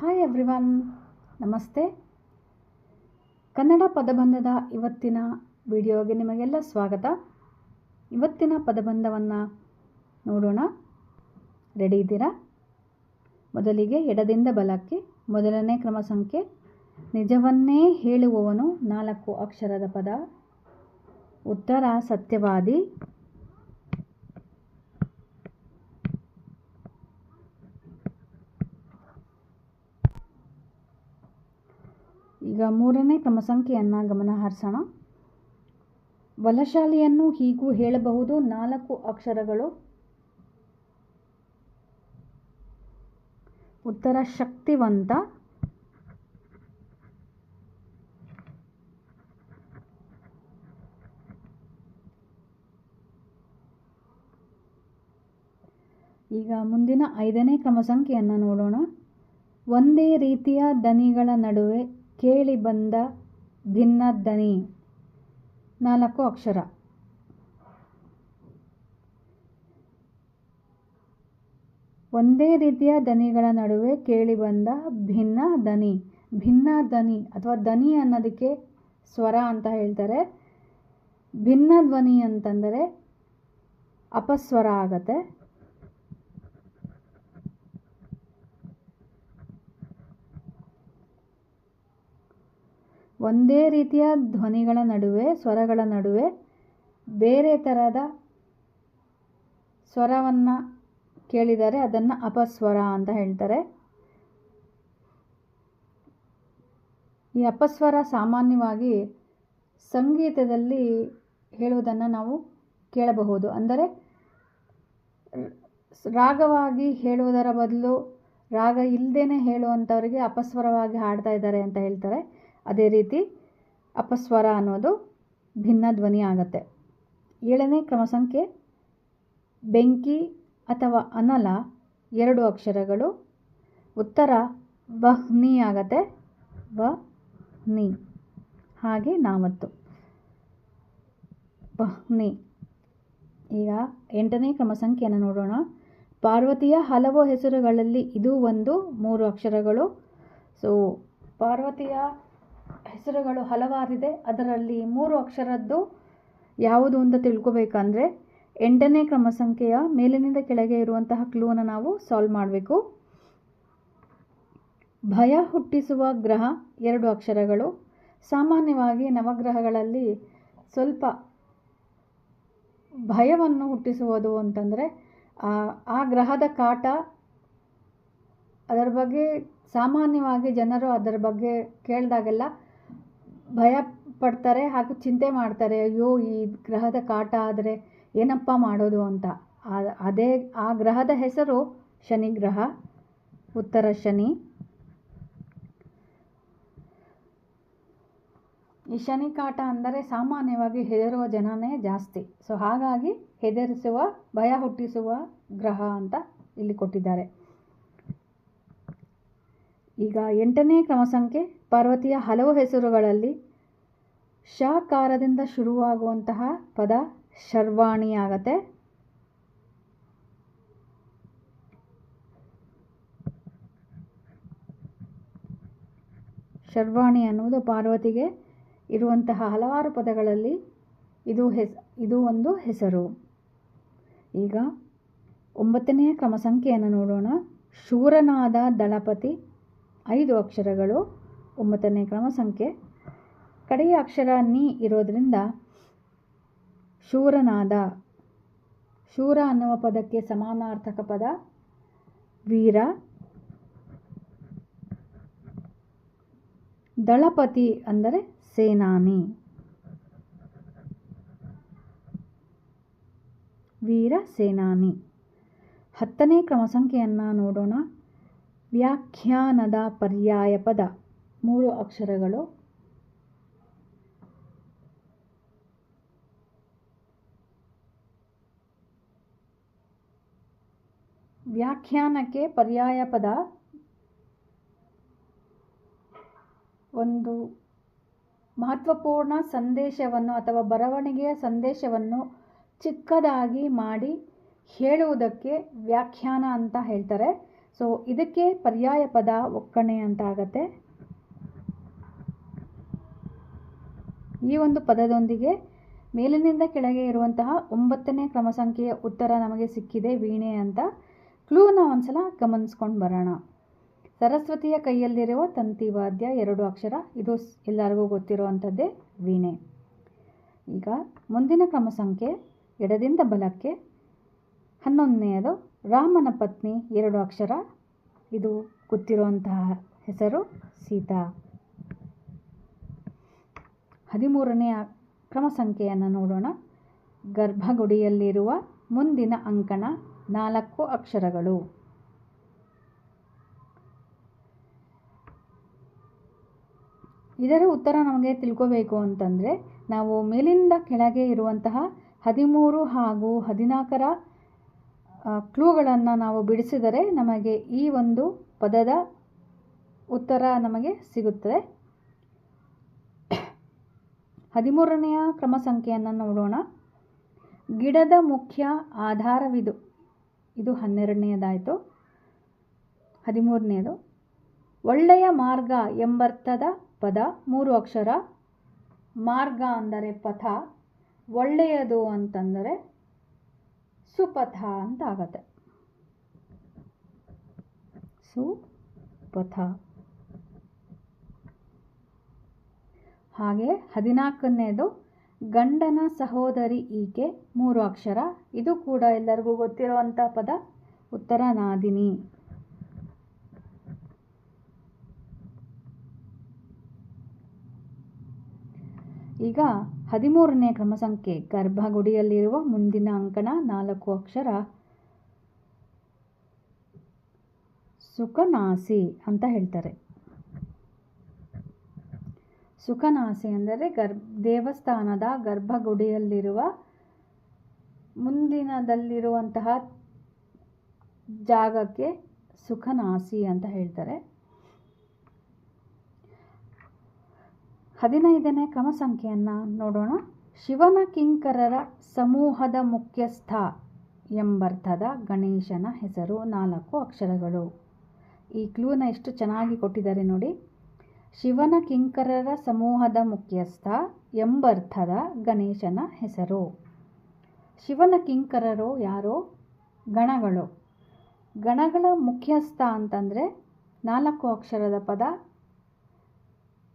Hi everyone ನಮಸ್ತೆ. ಕನ್ನಡ ಪದಬಂಧದ ಇವತ್ತಿನ ವಿಡಿಯೋಗೆ ನಿಮಗೆಲ್ಲ ಸ್ವಾಗತ. ಇವತ್ತಿನ ಪದಬಂಧವನ್ನು ನೋಡೋಣ. ರೆಡಿ ಇದ್ದೀರಾ? ಮೊದಲಿಗೆ ಎಡದಿಂದ ಬಲಕ್ಕೆ, ಮೊದಲನೇ ಕ್ರಮ ಸಂಖ್ಯೆ. ನಿಜವನ್ನೇ ಹೇಳುವವನು ನಾಲ್ಕು ಅಕ್ಷರದ ಪದ. ಉತ್ತರ ಸತ್ಯವಾದಿ. ಈಗ ಮೂರನೇ ಕ್ರಮ ಸಂಖ್ಯೆಯನ್ನು ಗಮನ ಹರಿಸೋಣ. ಬಲಶಾಲಿಯನ್ನು ಹೀಗೂ ಹೇಳಬಹುದು. ನಾಲ್ಕು ಅಕ್ಷರಗಳು. ಉತ್ತರ ಶಕ್ತಿವಂತ. ಈಗ ಮುಂದಿನ ಐದನೇ ಕ್ರಮ ಸಂಖ್ಯೆಯನ್ನು ನೋಡೋಣ. ಒಂದೇ ರೀತಿಯ ದನಿಗಳ ನಡುವೆ ಕೇಳಿ ಬಂದ ಭಿನ್ನ ದನಿ ನಾಲ್ಕು ಅಕ್ಷರ. ಒಂದೇ ರೀತಿಯ ದನಿಗಳ ನಡುವೆ ಕೇಳಿಬಂದ ಭಿನ್ನ ದನಿ ಭಿನ್ನ ದನಿ ಅಥವಾ ದನಿ ಅನ್ನೋದಕ್ಕೆ ಸ್ವರ ಅಂತ ಹೇಳ್ತಾರೆ. ಭಿನ್ನ ಧ್ವನಿ ಅಂತಂದರೆ ಅಪಸ್ವರ ಆಗತ್ತೆ. ಒಂದೇ ರೀತಿಯ ಧ್ವನಿಗಳ ನಡುವೆ, ಸ್ವರಗಳ ನಡುವೆ ಬೇರೆ ಥರದ ಸ್ವರವನ್ನು ಕೇಳಿದರೆ ಅದನ್ನು ಅಪಸ್ವರ ಅಂತ ಹೇಳ್ತಾರೆ. ಈ ಅಪಸ್ವರ ಸಾಮಾನ್ಯವಾಗಿ ಸಂಗೀತದಲ್ಲಿ ಹೇಳುವುದನ್ನು ನಾವು ಕೇಳಬಹುದು. ಅಂದರೆ ರಾಗವಾಗಿ ಹೇಳುವುದರ ಬದಲು ರಾಗ ಇಲ್ಲದೇ ಹೇಳುವಂಥವರಿಗೆ ಅಪಸ್ವರವಾಗಿ ಹಾಡ್ತಾ ಇದ್ದಾರೆ ಅಂತ ಹೇಳ್ತಾರೆ. ಅದೇ ರೀತಿ ಅಪಸ್ವರ ಅನ್ನೋದು ಭಿನ್ನ ಧ್ವನಿ ಆಗತ್ತೆ. ಏಳನೇ ಕ್ರಮ ಸಂಖ್ಯೆ ಬೆಂಕಿ ಅಥವಾ ಅನಲ ಎರಡು ಅಕ್ಷರಗಳು, ಉತ್ತರ ಬಹ್ನಿ ಆಗತ್ತೆ. ಬ ನಿ ಹಾಗೆ ನಾವತ್ತು. ಬಹ್ನಿ ಈಗ ಎಂಟನೇ ಕ್ರಮ ಸಂಖ್ಯೆಯನ್ನು ನೋಡೋಣ. ಪಾರ್ವತಿಯ ಹಲವು ಹೆಸರುಗಳಲ್ಲಿ ಇದು ಒಂದು, ಮೂರು ಅಕ್ಷರಗಳು. ಸೊ ಪಾರ್ವತಿಯ ಹೆಸರುಗಳು ಹಲವಾರಿದೆ. ಅದರಲ್ಲಿ ಮೂರು ಅಕ್ಷರದ್ದು ಯಾವುದು ಅಂತ ತಿಳ್ಕೊಬೇಕಂದ್ರೆ ಎಂಟನೇ ಕ್ರಮ ಸಂಖ್ಯೆಯ ಮೇಲಿನಿಂದ ಕೆಳಗೆ ಇರುವಂತಹ ಕ್ಲೂನ ನಾವು ಸಾಲ್ವ್ ಮಾಡಬೇಕು. ಭಯ ಹುಟ್ಟಿಸುವ ಗ್ರಹ ಎರಡು ಅಕ್ಷರಗಳು. ಸಾಮಾನ್ಯವಾಗಿ ನವಗ್ರಹಗಳಲ್ಲಿ ಸ್ವಲ್ಪ ಭಯವನ್ನು ಹುಟ್ಟಿಸುವುದು ಅಂತಂದರೆ ಆ ಗ್ರಹದ ಕಾಟ ಅದರ ಬಗ್ಗೆ ಸಾಮಾನ್ಯವಾಗಿ ಜನರು ಅದರ ಬಗ್ಗೆ ಕೇಳಿದಾಗೆಲ್ಲ ಭಯ ಪಡ್ತಾರೆ ಹಾಗೂ ಚಿಂತೆ ಮಾಡ್ತಾರೆ, ಅಯ್ಯೋ, ಈ ಗ್ರಹದ ಕಾಟ ಆದರೆ ಏನಪ್ಪ ಮಾಡೋದು ಅಂತ. ಅದೇ, ಆ ಗ್ರಹದ ಹೆಸರು ಶನಿ ಗ್ರಹ, ಉತ್ತರ ಶನಿ. ಈ ಶನಿ ಕಾಟ ಅಂದರೆ ಸಾಮಾನ್ಯವಾಗಿ ಹೆದರುವ ಜನನೇ ಜಾಸ್ತಿ. ಸೊ, ಹಾಗಾಗಿ ಹೆದರಿಸುವ, ಭಯ ಹುಟ್ಟಿಸುವ ಗ್ರಹ ಅಂತ ಇಲ್ಲಿ ಕೊಟ್ಟಿದ್ದಾರೆ. ಈಗ ಎಂಟನೇ ಕ್ರಮ ಸಂಖ್ಯೆ ಪಾರ್ವತಿಯ ಹಲವು ಹೆಸರುಗಳಲ್ಲಿ ಶಾಕಾರದಿಂದ ಶುರುವಾಗುವಂತಹ ಪದ ಶರ್ವಾಣಿ ಆಗತ್ತೆ ಶರ್ವಾಣಿ ಅನ್ನುವುದು ಪಾರ್ವತಿಗೆ ಇರುವಂತಹ ಹಲವಾರು ಪದಗಳಲ್ಲಿ ಇದು ಹೆಸ್, ಇದು ಒಂದು ಹೆಸರು. ಈಗ ಒಂಬತ್ತನೆಯ ಕ್ರಮ ಸಂಖ್ಯೆಯನ್ನು ನೋಡೋಣ. ಶೂರನಾದ ದಳಪತಿ ಐದು ಅಕ್ಷರಗಳು, ಒಂಬತ್ತನೇ ಕ್ರಮ ಸಂಖ್ಯೆ. ಕಡೆಯ ಅಕ್ಷರ ನಿ ಇರೋದರಿಂದ ಶೂರನಾದ, ಶೂರ ಅನ್ನುವ ಪದಕ್ಕೆ ಸಮಾನಾರ್ಥಕ ಪದ ವೀರ. ದಳಪತಿ ಅಂದರೆ ಸೇನಾನಿ. ವೀರ, ಸೇನಾನಿ. ಹತ್ತನೇ ಕ್ರಮ ಸಂಖ್ಯೆಯನ್ನು ನೋಡೋಣ. ವ್ಯಾಖ್ಯಾನದ ಪರ್ಯಾಯ ಪದ. ಮೂರು ಅಕ್ಷರಗಳು. ವ್ಯಾಖ್ಯಾನಕ್ಕೆ ಪರ್ಯಾಯ ಪದ. ಒಂದು, ಮಹತ್ವಪೂರ್ಣ ಸಂದೇಶವನ್ನು ಅಥವಾ ಬರವಣಿಗೆಯ ಸಂದೇಶವನ್ನು ಚಿಕ್ಕದಾಗಿ ಮಾಡಿ ಹೇಳುವುದಕ್ಕೆ ವ್ಯಾಖ್ಯಾನ ಅಂತ ಹೇಳ್ತಾರೆ. ಸೊ ಇದಕ್ಕೆ ಪರ್ಯಾಯ ಪದ ಒಕ್ಕಣೆ ಅಂತ ಆಗತ್ತೆ ಈ ಒಂದು ಪದದೊಂದಿಗೆ ಮೇಲಿನಿಂದ ಕೆಳಗೆ ಇರುವಂತಹ ಒಂಬತ್ತನೇ ಕ್ರಮ ಸಂಖ್ಯೆಯ ಉತ್ತರ ನಮಗೆ ಸಿಕ್ಕಿದೆ, ವೀಣೆ ಅಂತ. ಕ್ಲೂನ ಒಂದ್ಸಲ ಗಮನಿಸ್ಕೊಂಡು ಬರೋಣ. ಸರಸ್ವತಿಯ ಕೈಯಲ್ಲಿರುವ ತಂತಿವಾದ್ಯ ಎರಡು ಅಕ್ಷರ, ಇದು ಎಲ್ಲರಿಗೂ ಗೊತ್ತಿರುವಂಥದ್ದೇ ವೀಣೆ. ಈಗ ಮುಂದಿನ ಕ್ರಮ ಸಂಖ್ಯೆ ಎಡದಿಂದ ಬಲಕ್ಕೆ ಹನ್ನೊಂದನೆಯದು ರಾಮನ ಪತ್ನಿ ಎರಡು ಅಕ್ಷರ. ಇದು ಗೊತ್ತಿರುವಂತಹ ಹೆಸರು ಸೀತಾ. ಹದಿಮೂರನೆಯ ಕ್ರಮ ಸಂಖ್ಯೆಯನ್ನು ನೋಡೋಣ. ಗರ್ಭಗುಡಿಯಲ್ಲಿರುವ ಮುಂದಿನ ಅಂಕಣ ನಾಲ್ಕು ಅಕ್ಷರಗಳು. ಇದರ ಉತ್ತರ ನಮಗೆ ತಿಳ್ಕೋಬೇಕು ಅಂತಂದರೆ, ನಾವು ಮೇಲಿಂದ ಕೆಳಗೆ ಇರುವಂತಹ ಹದಿಮೂರು ಹಾಗೂ ಹದಿನಾಲ್ಕರ ಕ್ಲೂಗಳನ್ನು ನಾವು ಬಿಡಿಸಿದರೆ ನಮಗೆ ಈ ಒಂದು ಪದದ ಉತ್ತರ ನಮಗೆ ಸಿಗುತ್ತದೆ. ಹದಿಮೂರನೆಯ ಕ್ರಮ ಸಂಖ್ಯೆಯನ್ನು ನೋಡೋಣ. ಗಿಡದ ಮುಖ್ಯ ಆಧಾರವಿದು. ಇದು ಹನ್ನೆರಡನೆಯದಾಯಿತು. ಹದಿಮೂರನೆಯದು. ಒಳ್ಳೆಯ ಮಾರ್ಗ ಎಂಬರ್ಥದ ಪದ, ಮೂರು ಅಕ್ಷರ. ಮಾರ್ಗ ಅಂದರೆ ಪಥ. ಒಳ್ಳೆಯದು ಅಂತಂದರೆ ಸುಪಥ ಅಂತ ಆಗತ್ತೆ. ಸುಪಥ. ಹಾಗೆ ಹದಿನಾಲ್ಕನೇದು, ಗಂಡನ ಸಹೋದರಿ ಈಕೆ, ಮೂರು ಅಕ್ಷರ. ಇದು ಕೂಡ ಎಲ್ಲರಿಗೂ ಗೊತ್ತಿರುವಂಥ ಪದ. ಉತ್ತರ ನಾದಿನಿ. ಈಗ ಹದಿಮೂರನೇ ಕ್ರಮ ಸಂಖ್ಯೆ ಗರ್ಭಗುಡಿಯಲ್ಲಿರುವ ಮುಂದಿನ ಅಂಕಣ ನಾಲ್ಕು ಅಕ್ಷರ. ಸುಖನಾಸಿ ಅಂತ ಹೇಳ್ತಾರೆ. ಸುಖನಾಸಿ ಅಂದರೆ ಗರ್ಭ ದೇವಸ್ಥಾನದ ಗರ್ಭಗುಡಿಯಲ್ಲಿರುವ ಮುಂದಿನದಲ್ಲಿರುವಂತಹ ಜಾಗಕ್ಕೆ ಸುಖನಾಸಿ ಅಂತ ಹೇಳ್ತಾರೆ. ಹದಿನೈದನೇ ಕ್ರಮ ಸಂಖ್ಯೆಯನ್ನು ನೋಡೋಣ. ಶಿವನ ಕಿಂಕರರ ಸಮೂಹದ ಮುಖ್ಯಸ್ಥ ಎಂಬರ್ಥದ ಗಣೇಶನ ಹೆಸರು ನಾಲ್ಕು ಅಕ್ಷರಗಳು. ಈ ಕ್ಲೂನ ಎಷ್ಟು ಚೆನ್ನಾಗಿ ಕೊಟ್ಟಿದ್ದಾರೆ ನೋಡಿ. ಶಿವನ ಕಿಂಕರರ ಸಮೂಹದ ಮುಖ್ಯಸ್ಥ ಎಂಬರ್ಥದ ಗಣೇಶನ ಹೆಸರು. ಶಿವನ ಕಿಂಕರರು ಯಾರು? ಗಣಗಳು. ಗಣಗಳ ಮುಖ್ಯಸ್ಥ ಅಂತಂದರೆ ನಾಲ್ಕು ಅಕ್ಷರದ ಪದ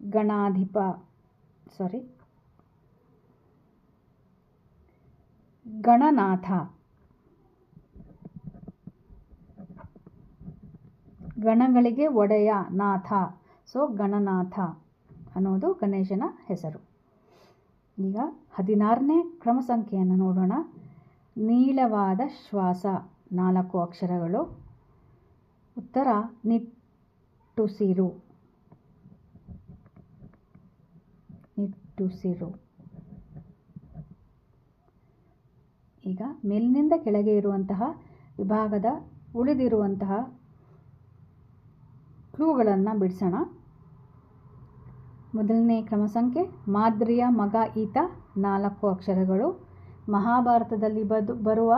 ಗಣಾಧಿಪ ಸಾರಿ ಗಣನಾಥ. ಗಣಗಳಿಗೆ ಒಡೆಯ ನಾಥ. ಸೊ ಗಣನಾಥ ಅನ್ನೋದು ಗಣೇಶನ ಹೆಸರು. ಈಗ ಹದಿನಾರನೇ ಕ್ರಮ ಸಂಖ್ಯೆಯನ್ನು ನೋಡೋಣ. ನೀಳವಾದ ಶ್ವಾಸ, ನಾಲ್ಕು ಅಕ್ಷರಗಳು. ಉತ್ತರ, ನಿಟ್ಟುಸಿರು. ನಿಟ್ಟುಸಿರು ಈಗ ಮೇಲಿನಿಂದ ಕೆಳಗೆ ಇರುವಂತಹ ವಿಭಾಗದ ಉಳಿದಿರುವಂತಹ ಕ್ಲೂಗಳನ್ನು ಬಿಡಿಸೋಣ. ಮೊದಲನೇ ಕ್ರಮ ಸಂಖ್ಯೆ, ಮಾದ್ರಿಯ ಮಗ ಈತ ನಾಲ್ಕು ಅಕ್ಷರಗಳು. ಮಹಾಭಾರತದಲ್ಲಿ ಬದು, ಬರುವ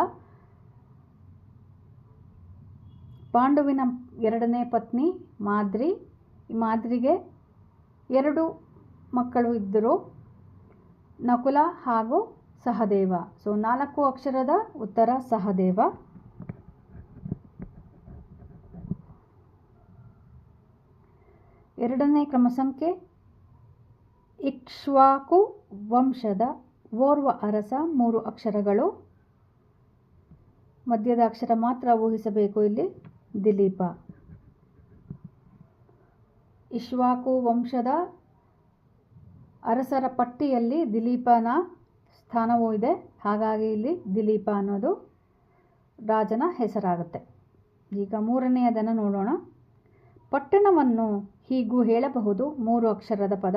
ಪಾಂಡುವಿನ ಎರಡನೇ ಪತ್ನಿ ಮಾದ್ರಿ ಮಾದ್ರಿಗೆ ಎರಡು ಮಕ್ಕಳು ಇದ್ದರು. ನಕುಲ ಹಾಗೂ ಸಹದೇವ. ಸೊ, ನಾಲ್ಕು ಅಕ್ಷರದ ಉತ್ತರ ಸಹದೇವ. ಎರಡನೇ ಕ್ರಮ ಸಂಖ್ಯೆ ಇಕ್ಷ್ವಾಕು ವಂಶದ ಓರ್ವ ಅರಸ ಮೂರು ಅಕ್ಷರಗಳು. ಮಧ್ಯದ ಅಕ್ಷರ ಮಾತ್ರ ಊಹಿಸಬೇಕು ಇಲ್ಲಿ. ದಿಲೀಪ. ಇಶ್ವಾಕು ವಂಶದ ಅರಸರ ಪಟ್ಟಿಯಲ್ಲಿ ದಿಲೀಪನ ಸ್ಥಾನವೂ ಇದೆ. ಹಾಗಾಗಿ ಇಲ್ಲಿ ದಿಲೀಪ ಅನ್ನೋದು ರಾಜನ ಹೆಸರಾಗುತ್ತೆ. ಈಗ ಮೂರನೆಯದನ್ನು ನೋಡೋಣ. ಪಟ್ಟಣವನ್ನು ಹೀಗೂ ಹೇಳಬಹುದು. ಮೂರು ಅಕ್ಷರದ ಪದ.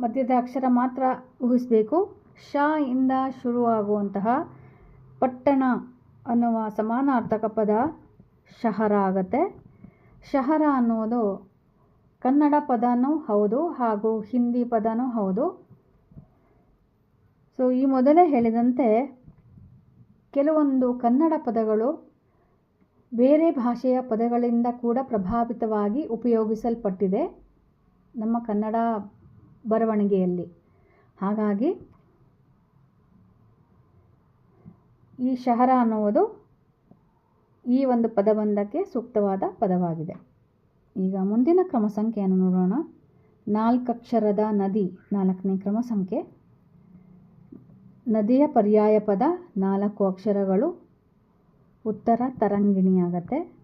ಮಧ್ಯದ ಅಕ್ಷರ ಮಾತ್ರ ಊಹಿಸಬೇಕು. ಶ ಇಂದ ಶುರುವಾಗುವಂತಹ ಪಟ್ಟಣ ಅನ್ನುವ ಸಮಾನಾರ್ಥಕ ಪದ ಶಹರ ಆಗತ್ತೆ. ಶಹರ ಅನ್ನೋದು ಕನ್ನಡ ಪದನೂ ಹೌದು ಹಾಗೂ ಹಿಂದಿ ಪದನೂ ಹೌದು. ಸೊ ಈ ಮೊದಲೇ ಹೇಳಿದಂತೆ ಕೆಲವೊಂದು ಕನ್ನಡ ಪದಗಳು ಬೇರೆ ಭಾಷೆಯ ಪದಗಳಿಂದ ಕೂಡ ಪ್ರಭಾವಿತವಾಗಿ ಉಪಯೋಗಿಸಲ್ಪಟ್ಟಿದೆ ನಮ್ಮ ಕನ್ನಡ ಬರವಣಿಗೆಯಲ್ಲಿ. ಹಾಗಾಗಿ ಈ ಶಹರ ಅನ್ನುವುದು ಈ ಒಂದು ಪದಬಂಧಕ್ಕೆ ಸೂಕ್ತವಾದ ಪದವಾಗಿದೆ. ಈಗ ಮುಂದಿನ ಕ್ರಮ ಸಂಖ್ಯೆಯನ್ನು ನೋಡೋಣ. ನಾಲ್ಕಕ್ಷರದ ನದಿ, ನಾಲ್ಕನೇ ಕ್ರಮ ಸಂಖ್ಯೆ ನದಿಯ ಪರ್ಯಾಯ ಪದ ನಾಲ್ಕು ಅಕ್ಷರಗಳು. ಉತ್ತರ ತರಂಗಿಣಿ ಆಗತ್ತೆ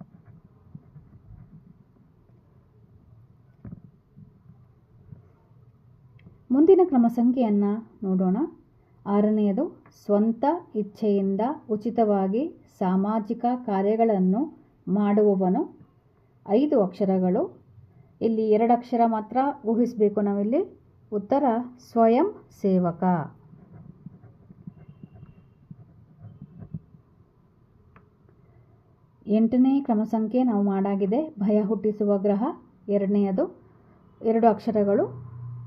ಮುಂದಿನ ಕ್ರಮ ಸಂಖ್ಯೆಯನ್ನು ನೋಡೋಣ. ಆರನೆಯದು, ಸ್ವಂತ ಇಚ್ಛೆಯಿಂದ ಉಚಿತವಾಗಿ ಸಾಮಾಜಿಕ ಕಾರ್ಯಗಳನ್ನು ಮಾಡುವವನು. ಐದು ಅಕ್ಷರಗಳು. ಇಲ್ಲಿ ಎರಡು ಅಕ್ಷರ ಮಾತ್ರ ಊಹಿಸಬೇಕು ನಾವಿಲ್ಲಿ. ಉತ್ತರ, ಸ್ವಯಂ ಸೇವಕ. ಎಂಟನೇ ಕ್ರಮ ಸಂಖ್ಯೆ ನಾವು ಮಾಡಾಗಿದೆ. ಭಯ ಹುಟ್ಟಿಸುವ ಗ್ರಹ. ಎರಡನೆಯದು ಎರಡು ಅಕ್ಷರಗಳು.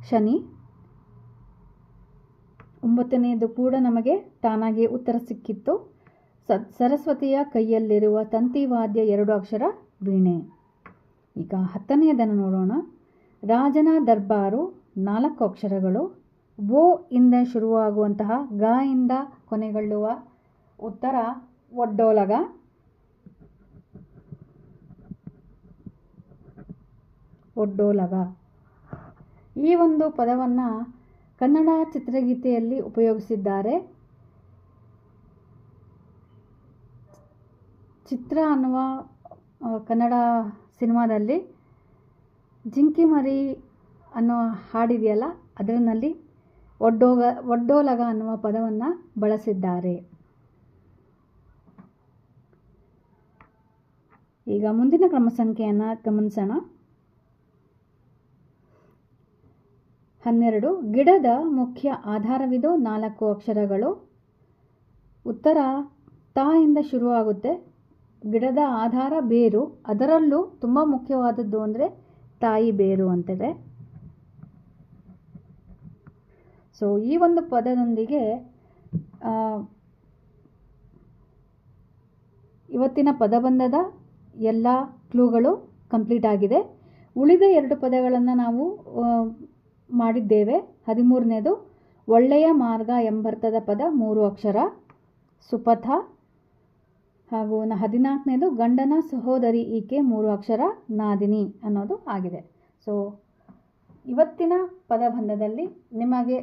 ಶನಿ. ಒಂಬತ್ತನೆಯದು ಕೂಡ ನಮಗೆ ತಾನಾಗಿ ಉತ್ತರ ಸಿಕ್ಕಿತ್ತು. ಸರಸ್ವತಿಯ ಕೈಯಲ್ಲಿರುವ ತಂತಿವಾದ್ಯ ಎರಡು ಅಕ್ಷರ ವೀಣೆ. ಈಗ ಹತ್ತನೆಯದನ್ನು ನೋಡೋಣ. ರಾಜನ ದರ್ಬಾರು ನಾಲ್ಕು ಅಕ್ಷರಗಳು. ಓ ಇಂದ ಶುರುವಾಗುವಂತಹ ಗ ಇಂದ ಕೊನೆಗೊಳ್ಳುವ ಉತ್ತರ ಒಡ್ಡೋಲಗ. ಒಡ್ಡೋಲಗ. ಈ ಒಂದು ಪದವನ್ನು ಕನ್ನಡ ಚಿತ್ರಗೀತೆಯಲ್ಲಿ ಉಪಯೋಗಿಸಿದ್ದಾರೆ. ಚಿತ್ರ ಅನ್ನುವ ಕನ್ನಡ ಸಿನಿಮಾದಲ್ಲಿ ಜಿಂಕಿ ಮರಿ ಅನ್ನೋ ಹಾಡಿದೆಯಲ್ಲ, ಅದರಲ್ಲಿ ಒಡ್ಡೋಗ, ಒಡ್ಡೋಲಗ ಅನ್ನುವ ಪದವನ್ನು ಬಳಸಿದ್ದಾರೆ. ಈಗ ಮುಂದಿನ ಕ್ರಮ ಸಂಖ್ಯೆಯನ್ನು ಗಮನಿಸೋಣ. ಹನ್ನೆರಡು, ಗಿಡದ ಮುಖ್ಯ ಆಧಾರವಿದೋ ನಾಲ್ಕು ಅಕ್ಷರಗಳು. ಉತ್ತರ ತಾಯಿಂದ ಇಂದ ಶುರುವಾಗುತ್ತೆ. ಗಿಡದ ಆಧಾರ ಬೇರು, ಅದರಲ್ಲೂ ತುಂಬ ಮುಖ್ಯವಾದದ್ದು ಅಂದರೆ ತಾಯಿ ಬೇರು ಅಂತಿದೆ. ಸೊ ಈ ಒಂದು ಪದದೊಂದಿಗೆ ಇವತ್ತಿನ ಪದಬಂಧದ ಎಲ್ಲ ಕ್ಲೂಗಳು ಕಂಪ್ಲೀಟ್ ಆಗಿದೆ. ಉಳಿದ ಎರಡು ಪದಗಳನ್ನು ನಾವು ಮಾಡಿದ್ದೇವೆ. ಹದಿಮೂರನೇದು, ಒಳ್ಳೆಯ ಮಾರ್ಗ ಎಂಬರ್ಥದ ಪದ ಮೂರು ಅಕ್ಷರ, ಸುಪಥ ಹಾಗೂ ಹದಿನಾಲ್ಕನೇದು ಗಂಡನ ಸಹೋದರಿ ಈಕೆ ಮೂರು ಅಕ್ಷರ ನಾದಿನಿ ಅನ್ನೋದು ಆಗಿದೆ. ಸೊ ಇವತ್ತಿನ ಪದಬಂಧದಲ್ಲಿ ನಿಮಗೆ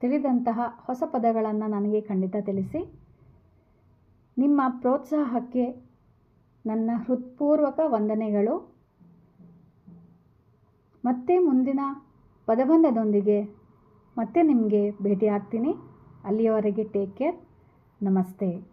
ತಿಳಿದಂತಹ ಹೊಸ ಪದಗಳನ್ನು ನನಗೆ ಖಂಡಿತ ತಿಳಿಸಿ. ನಿಮ್ಮ ಪ್ರೋತ್ಸಾಹಕ್ಕೆ ನನ್ನ ಹೃತ್ಪೂರ್ವಕ ವಂದನೆಗಳು. ಮತ್ತೆ ಮುಂದಿನ ಪದಬಂಧದೊಂದಿಗೆ ಮತ್ತೆ ನಿಮಗೆ ಭೇಟಿ ಆಗ್ತೀನಿ ಅಲ್ಲಿಯವರೆಗೆ ಟೇಕ್ ಕೇರ್ ನಮಸ್ತೆ.